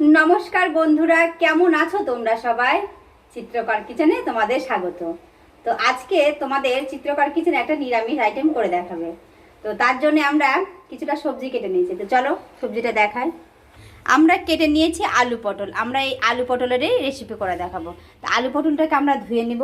নমস্কার বন্ধুরা, কেমন আছো তোমরা সবাই? চিত্রকর কিচেনে তোমাদের স্বাগত। তো আজকে তোমাদের চিত্রকর কিচেনে একটা নিরামিষ আইটেম করে দেখাবে। তো তার জন্য আমরা কিছুটা সবজি কেটে নিয়েছি। তো চলো সবজিটা দেখাই। আমরা কেটে নিয়েছি আলু পটল। আমরা এই আলু পটলেরই রেসিপি করে দেখাবো। তো আলু পটলটাকে আমরা ধুয়ে নিব।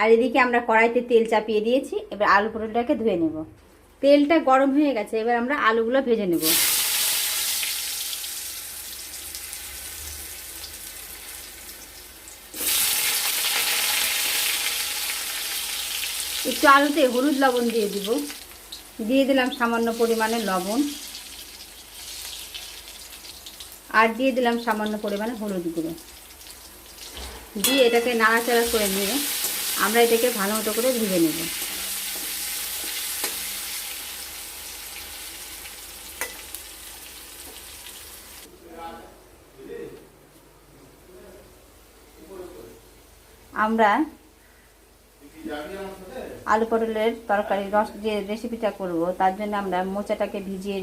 আর এদিকে আমরা কড়াইতে তেল চাপিয়ে দিয়েছি। এবার আলু পটলটাকে ধুয়ে নেব। তেলটা গরম হয়ে গেছে। এবার আমরা আলুগুলো ভেজে নেব একটু আলুতে হলুদ লবণ দিয়ে দিব। দিয়ে দিলাম সামান্য পরিমাণে লবণ। আর দিয়ে দিলাম সামান্য পরিমাণে হলুদ গুঁড়ো। দিয়ে এটাকে নাড়াচাড়া করে নিয়ে আমরা এটাকে ভালো মতো করে ভেজে নেব। আমরা আলু পটলের তরকারি রস যে রেসিপিটা করব, তার জন্য আমরা মোচাটাকে ভিজিয়ে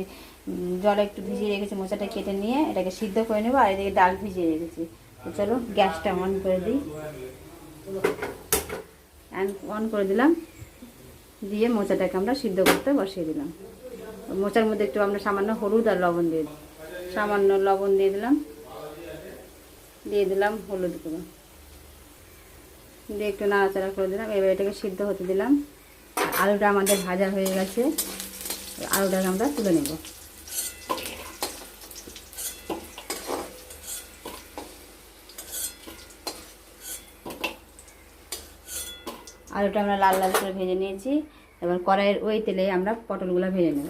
জলে একটু ভিজিয়ে রেখেছি, মোচাটা কেটে নিয়ে এটাকে সিদ্ধ করে নেব আর এদিকে ডাল ভিজিয়ে রেখেছি। তো চলো, গ্যাসটা অন করে দিই। অন করে দিলাম। দিয়ে মোচাটাকে আমরা সিদ্ধ করতে বসিয়ে দিলাম। মোচার মধ্যে একটু আমরা সামান্য হলুদ আর লবণ দিয়ে দিই। সামান্য লবণ দিয়ে দিলাম। দিয়ে দিলাম হলুদ গুঁড়ো। দিয়ে একটু নাড়াচাড়া করে দিলাম। এবার এটাকে সিদ্ধ হতে দিলাম। আলুটা আমাদের ভাজা হয়ে গেছে। আলুটাকে আমরা তুলে নেব। আলুটা আমরা লাল লাল করে ভেজে নিয়েছি। এবার কড়াইয়ের ওই তেলে আমরা পটলগুলো ভেজে নেব।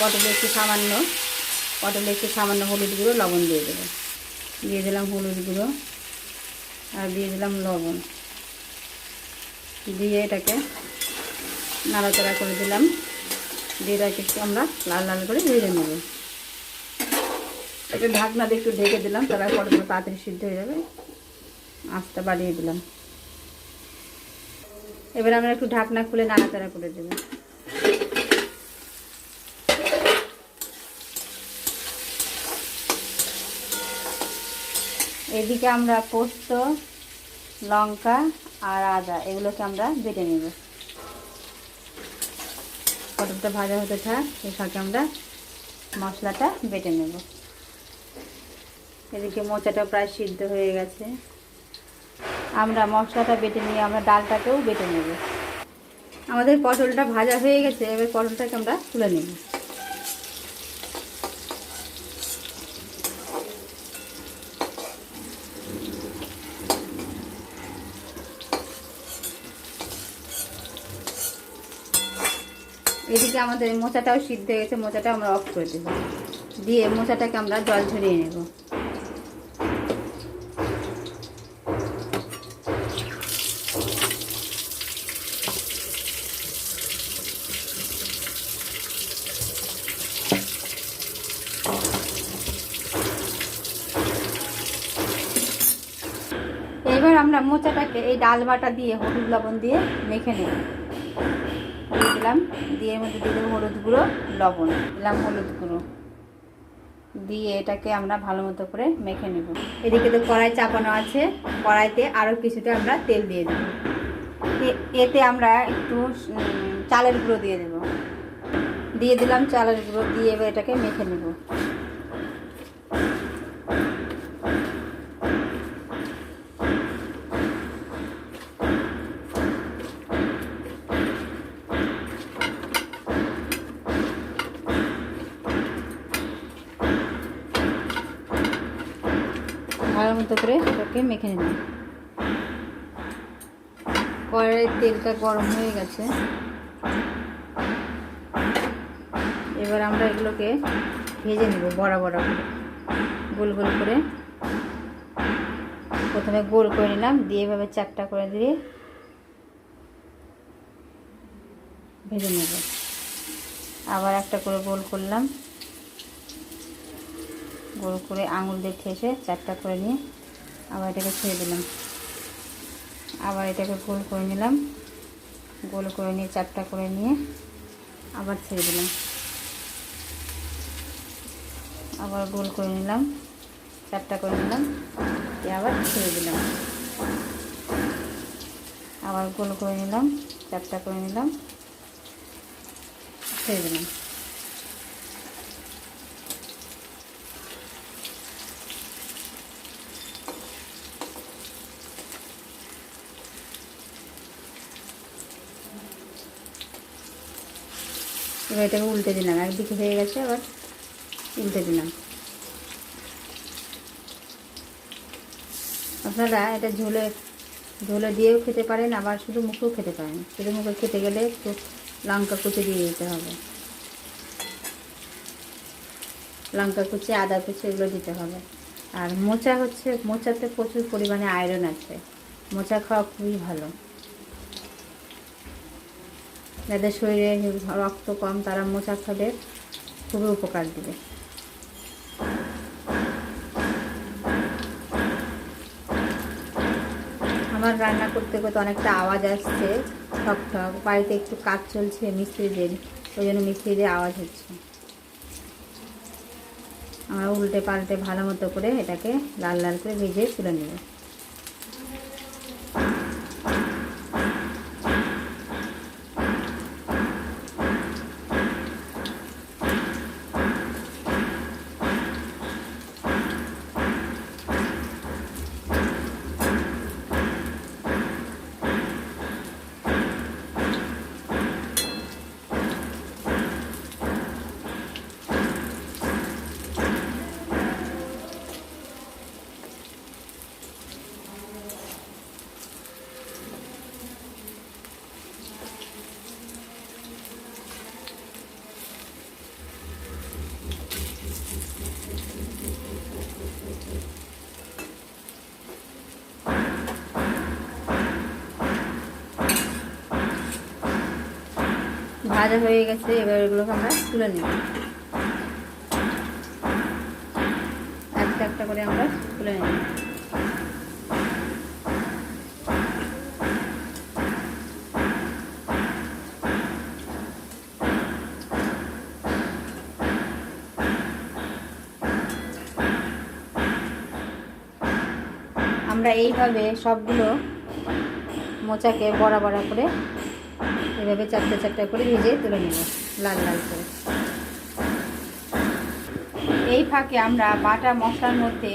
পটলে একটু সামান্য, পটলে একটু সামান্য হলুদ গুঁড়ো, লবণ দিয়ে দেবো। দিয়ে দিলাম হলুদ গুঁড়ো আর দিয়ে দিলাম লবণ। দিয়ে এটাকে নাড়াচাড়া করে দিলাম। দিয়ে এটাকে একটু আমরা লাল লাল করে ভেজে নেব। একটু ঢাকনা দিয়ে একটু ঢেকে দিলাম তাহলে পটল তাড়াতাড়ি সিদ্ধ হয়ে যাবে। আঁচটা বাড়িয়ে দিলাম। এবার আমরা একটু ঢাকনা খুলে নাড়াচাড়া করে দেবো। এদিকে আমরা পোস্ত, লঙ্কা আর আদা, এগুলোকে আমরা বেটে নেব। পটলটা ভাজা হতে থাক এই ফাঁকে আমরা মশলাটা বেটে নেব। এদিকে মোচাটা প্রায় সিদ্ধ হয়ে গেছে। আমরা মশলাটা বেটে নিয়ে আমরা ডালটাকেও বেটে নেব। আমাদের পটলটা ভাজা হয়ে গেছে, এবার পটলটাকে আমরা তুলে নেব। এদিকে আমাদের মোচাটাও সিদ্ধ হয়ে গেছে, মোচাটা আমরা অফ করে দেবো। দিয়ে মোচাটাকে আমরা জল ঝরিয়ে নেব। এবার আমরা মোচাটাকে এই ডাল বাটা দিয়ে হলুদ লবণ দিয়ে মেখে নেব। দিলাম, দিয়ে এর মধ্যে দিলাম হলুদ গুঁড়ো, লবণ। দিলাম হলুদ গুঁড়ো। দিয়ে এটাকে আমরা ভালো মতো করে মেখে নেব। এদিকে তো কড়াই চাপানো আছে, কড়াইতে আরও কিছুটা আমরা তেল দিয়ে দেব। এতে আমরা একটু চালের গুঁড়ো দিয়ে দেব। দিয়ে দিলাম চালের গুঁড়ো, দিয়ে এবার এটাকে মেখে নেব ভালো মতো করে ওকে মেখে নিলাম। কড়াইয়ের তেলটা গরম হয়ে গেছে। এবার আমরা এগুলোকে ভেজে নেব বড়া বড়া করে। গোল গোল করে। প্রথমে গোল করে নিলাম, দিয়ে এভাবে চারটা করে দিয়ে ভেজে নেব। আবার একটা করে গোল করলাম। গোল করে আঙুল দিয়ে ঠেসে চারটা করে নিয়ে আবার এটাকে ছেড়ে দিলাম। আবার এটাকে গোল করে নিলাম। গোল করে নিয়ে, চারটা করে নিয়ে আবার ছেড়ে দিলাম। আবার গোল করে নিলাম, চারটা করে নিলাম, দিয়ে আবার ছেড়ে দিলাম। আবার গোল করে নিলাম, চারটা করে নিলাম, ছেড়ে দিলাম। এবার এটাকে উল্টে দিলাম। একদিকে হয়ে গেছে, আবার উল্টে দিলাম। আপনারা এটা ঝোলে ঝোলে দিয়েও খেতে পারেন, আবার শুধু মুখেও খেতে পারেন। শুধু মুখে খেতে গেলে একটু লঙ্কা কুচি দিয়ে দিতে হবে। লঙ্কা কুচি, আদা কুচি এগুলো দিতে হবে। আর মোচা হচ্ছে, মোচাতে প্রচুর পরিমাণে আয়রন আছে। মোচা খাওয়া খুবই ভালো। যাদের শরীরে রক্ত কম, তারা মোচা খাবে খুবই উপকার দিবে। আমার রান্না করতে করতে অনেকটা আওয়াজ আসছে, ঠক ঠক। বাড়িতে একটু কাজ চলছে মিস্ত্রিদের, ওই জন্য মিস্ত্রিদের আওয়াজ হচ্ছে। আমরা উল্টে পাল্টে ভালো মতো করে এটাকে লাল লাল করে ভেজে তুলে নেব। ভাজা হয়ে গেছে, এবার এগুলোকে আমরা তুলে নিব। একটা একটা করে আমরা তুলে নিব। আমরা এইভাবে সবগুলো মোচাকে বড়া বড়া করে এভাবে চারটে চারটে করে ভেজে তুলে নেব, লাল লাল করে। এই ফাঁকে আমরা বাটা মশলার মধ্যে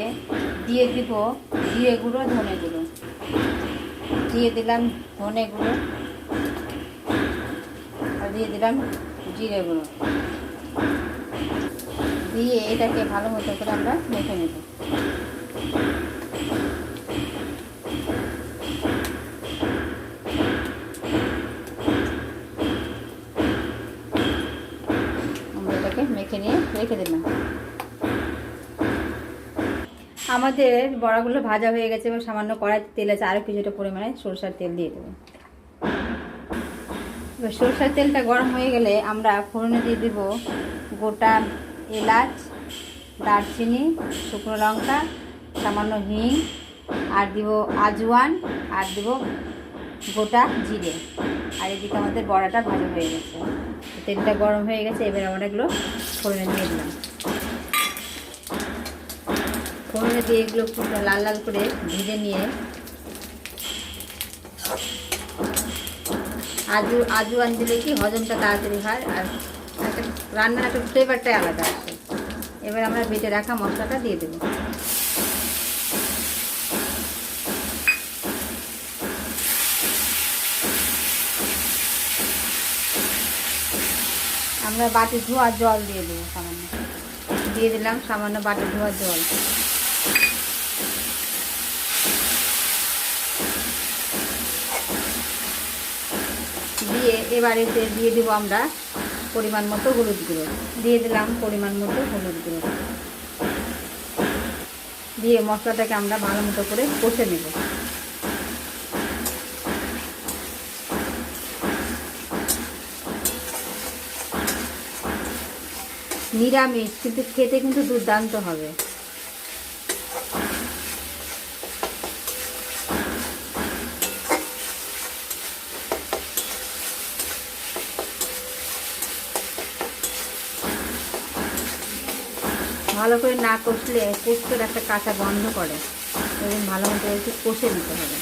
দিয়ে দিব জিরে গুঁড়ো, ধনে গুঁড়ো। দিয়ে দিলাম ধনে গুঁড়ো আর দিয়ে দিলাম জিরে গুঁড়ো। দিয়ে এটাকে ভালো মতো করে আমরা মেখে নেব আমরা এটাকে মেখে নিয়ে রেখে দিলাম আমাদের বড়াগুলো ভাজা হয়ে গেছে এবং সামান্য কড়াইতে তেল আছে আরও কিছুটা পরিমাণে সরষার তেল দিয়ে দেবো। এবার সরষার তেলটা গরম হয়ে গেলে আমরা ফোড়নে দিয়ে দেব গোটা এলাচ, দারচিনি, শুকনো লঙ্কা, সামান্য হিং, আর দিব আজওয়ান, আর দিব গোটা জিরে। আর এদিকে আমাদের বড়াটা ভালো হয়ে গেছে। তেলটা গরম হয়ে গেছে, এবার আমরা এগুলো ফোড়নে দিয়ে দিলাম। ফোড়নে দিয়ে এগুলো খুব লাল লাল করে ভেজে নিয়ে আজু আজওয়ান দিলে কি হজমটা তাড়াতাড়ি হয় আর একটা রান্নার একটা ফ্লেভারটাই আলাদা আসে এবার আমরা বেটে রাখা মশলাটা দিয়ে দেবো। আমরা বাটি ধোয়া জল দিয়ে দেবো সামান্য। দিয়ে দিলাম সামান্য বাটি ধোয়া জল। দিয়ে এবারেতে দিয়ে দেবো আমরা পরিমাণ মতো হলুদ গুঁড়ো। দিয়ে দিলাম পরিমাণ মতো হলুদ গুঁড়ো। দিয়ে মশলাটাকে আমরা ভালো মতো করে কষে নেব। নিরামিষ, কিন্তু খেতে কিন্তু দুর্দান্ত হবে। ভালো করে না কষলে পোস্তর একটা কাঁচা গন্ধ করে, ওই ভালো মতো একটু কষে নিতে হবে।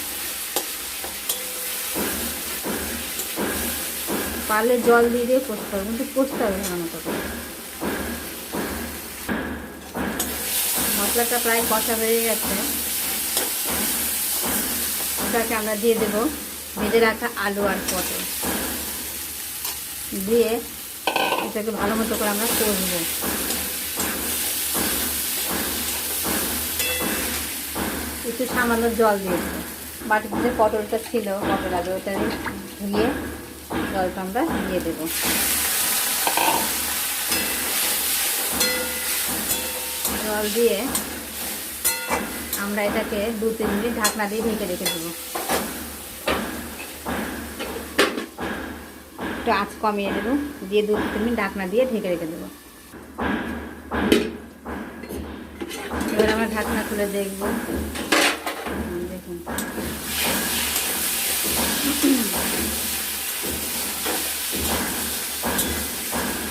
পারলে জল দিয়ে দিয়ে কষতে হবে, কিন্তু কষতে হবে ভালো মতো করে। মশলাটা প্রায় কষা হয়ে গেছে। ওটাকে আমরা দিয়ে দেবো ভেজে রাখা আলু আর পটল। দিয়ে এটাকে ভালো মতো করে আমরা কষবো। একটু সামান্য জল দিয়ে দেবো বাটিতে যে পটলটা ছিল, পটল আগে ওটা ধুয়ে জলটা আমরা দিয়ে দেবো। জল দিয়ে আমরা এটাকে দু তিন মিনিট ঢাকনা দিয়ে ঢেকে রেখে দেবো। একটু আঁচ কমিয়ে দেবো, দিয়ে দু তিন মিনিট ঢাকনা দিয়ে ঢেকে রেখে দেবো। এবার আমরা ঢাকনা খুলে দেখব।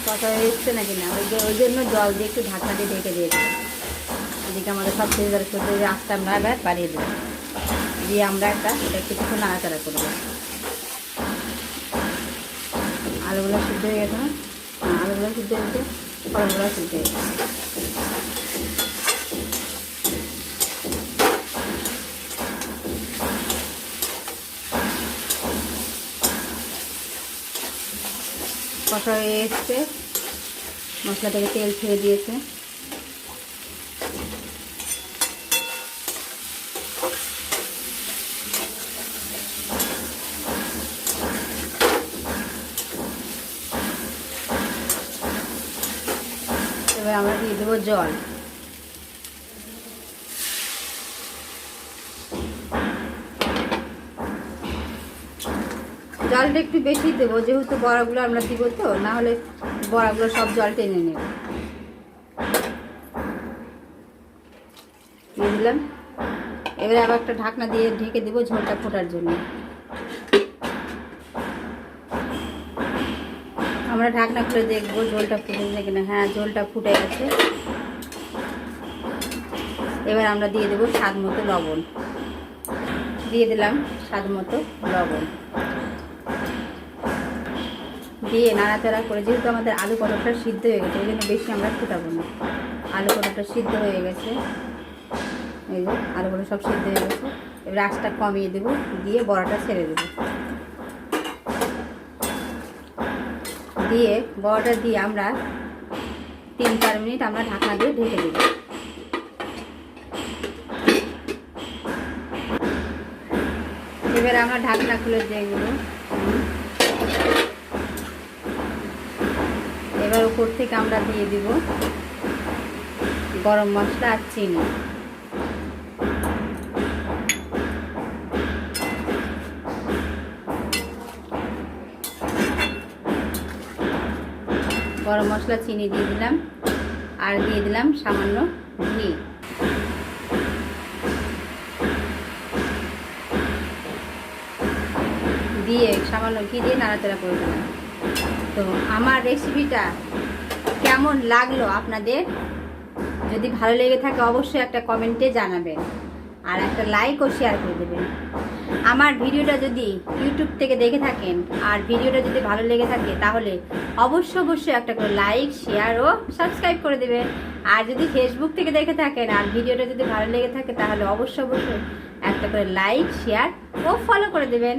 কথা এসছে নাকি না? ওই যে- ওই জন্য জল দিয়ে একটু ঢাকনা দিয়ে ঢেকে দিয়ে দেবো এদিকে আমাদের সব করে করতে আস্তে আমরা এবার বাড়িয়ে দেবো। দিয়ে আমরা একটা এটা কিছুক্ষণ নাড়াচাড়া করব। আলুগুলো সিদ্ধ হয়ে গেছে হ্যাঁ, আলুগুলো সিদ্ধ হয়েছে ফলগুলো সিদ্ধ হয়ে গেছে। কষা হয়ে এসছে। মশলা থেকে তেল ছেড়ে দিয়েছে। এবার আমরা দিয়ে দেবো জল। জলটা একটু বেশি দেবো, যেহেতু বড়াগুলো আমরা দিব তো না হলে বড়াগুলো সব জল টেনে নেবে। দিলাম। এবারে আবার একটা ঢাকনা দিয়ে ঢেকে দেবো ঝোলটা ফোটার জন্য। আমরা ঢাকনা খুলে দেখব ঝোলটা ফুটে কিনা। হ্যাঁ ঝোলটা ফুটে গেছে। এবার আমরা দিয়ে দেবো স্বাদ মতো লবণ। দিয়ে দিলাম স্বাদ মতো লবণ। দিয়ে নাড়াচাড়া করে, যেহেতু আমাদের আলু পটলটা সিদ্ধ হয়ে গেছে ওই জন্য বেশি আমরা ফুটাবো না। আলু পটলটা সিদ্ধ হয়ে গেছে। এই যে আলু পটল সব সিদ্ধ হয়ে গেছে। এবার আঁচটা কমিয়ে দেবো, দিয়ে বড়াটা ছেড়ে দেবো। দিয়ে বড়াটা দিয়ে আমরা তিন চার মিনিট আমরা ঢাকনা দিয়ে ঢেকে দেবো। এবার আমরা ঢাকনা খুলে দেখব এবার উপর থেকে আমরা দিয়ে দিব গরম মশলা আর চিনি। গরম মশলা, চিনি দিয়ে দিলাম। আর দিয়ে দিলাম সামান্য ঘি। দিয়ে সামান্য ঘি দিয়ে নাড়াচাড়া করে দিলাম। তো আমার রেসিপিটা কেমন লাগল আপনাদের? যদি ভালো লেগে থাকে অবশ্যই একটা কমেন্টে জানাবেন আর একটা লাইক ও শেয়ার করে দেবেন। আমার ভিডিওটা যদি ইউটিউব থেকে দেখে থাকেন আর ভিডিওটা যদি ভালো লেগে থাকে তাহলে অবশ্যই অবশ্যই একটা করে লাইক শেয়ার ও সাবস্ক্রাইব করে দেবেন। আর যদি ফেসবুক থেকে দেখে থাকেন আর ভিডিওটা যদি ভালো লেগে থাকে তাহলে অবশ্য অবশ্যই একটা করে লাইক শেয়ার ও ফলো করে দেবেন।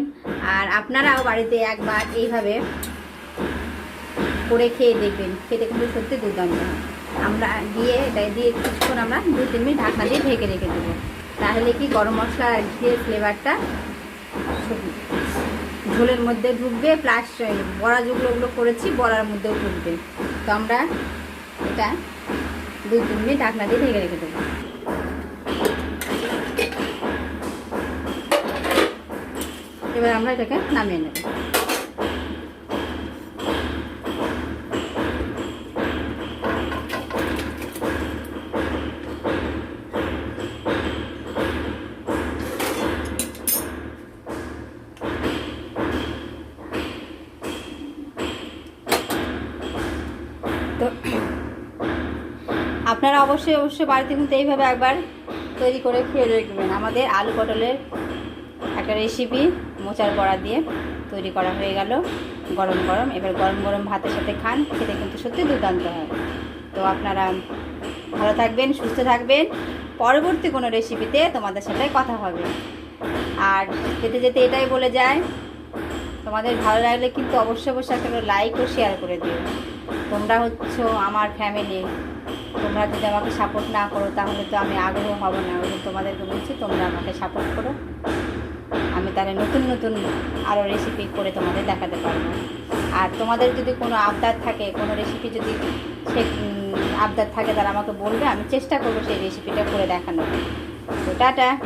আর আপনারাও বাড়িতে একবার এইভাবে করে খেয়ে দেখবেন। খেতে কিন্তু সত্যি দুর্দান্ত। আমরা দিয়ে এটা দিয়ে কিছুক্ষণ আমরা দু তিন মিনিট ঢাকনা দিয়ে ঢেকে রেখে দেবো। তাহলে কি গরম মশলা ঘিয়ের ফ্লেভারটা ঝোলের মধ্যে ঢুকবে প্লাস বড়া যেগুলো ওগুলো করেছি, বড়ার মধ্যেও ঢুকবে। তো আমরা এটা দু তিন মিনিট ঢাকনা দিয়ে ঢেকে রেখে দেবো। এবার আমরা এটাকে নামিয়ে নেব তো আপনারা অবশ্যই অবশ্যই বাড়িতে কিন্তু এইভাবে একবার তৈরি করে খেয়ে দেখবেন। আমাদের আলু পটলের একটা রেসিপি মোচার বড়া দিয়ে তৈরি করা হয়ে গেল। গরম গরম। এবার গরম গরম ভাতের সাথে খান, খেতে কিন্তু সত্যি দুর্দান্ত হয়। তো আপনারা ভালো থাকবেন, সুস্থ থাকবেন। পরবর্তী কোনো রেসিপিতে তোমাদের সাথে কথা হবে। আর যেতে যেতে এটাই বলে যায়, তোমাদের ভালো লাগলে কিন্তু অবশ্যই অবশ্যই একটা লাইক ও শেয়ার করে দিও। তোমরা হচ্ছ আমার ফ্যামিলি তোমরা যদি আমাকে সাপোর্ট না করো, তাহলে তো আমি আগ্রহ হব না। ওই তোমাদেরকে বলছি, তোমরা আমাকে সাপোর্ট করো। আমি তাহলে নতুন নতুন আরও রেসিপি করে তোমাদের দেখাতে পারব। আর তোমাদের যদি কোনো আবদার থাকে, কোনো রেসিপি যদি সে আবদার থাকে, তারা আমাকে বলবে, আমি চেষ্টা করব সেই রেসিপিটা করে দেখানোর। তো টাটা।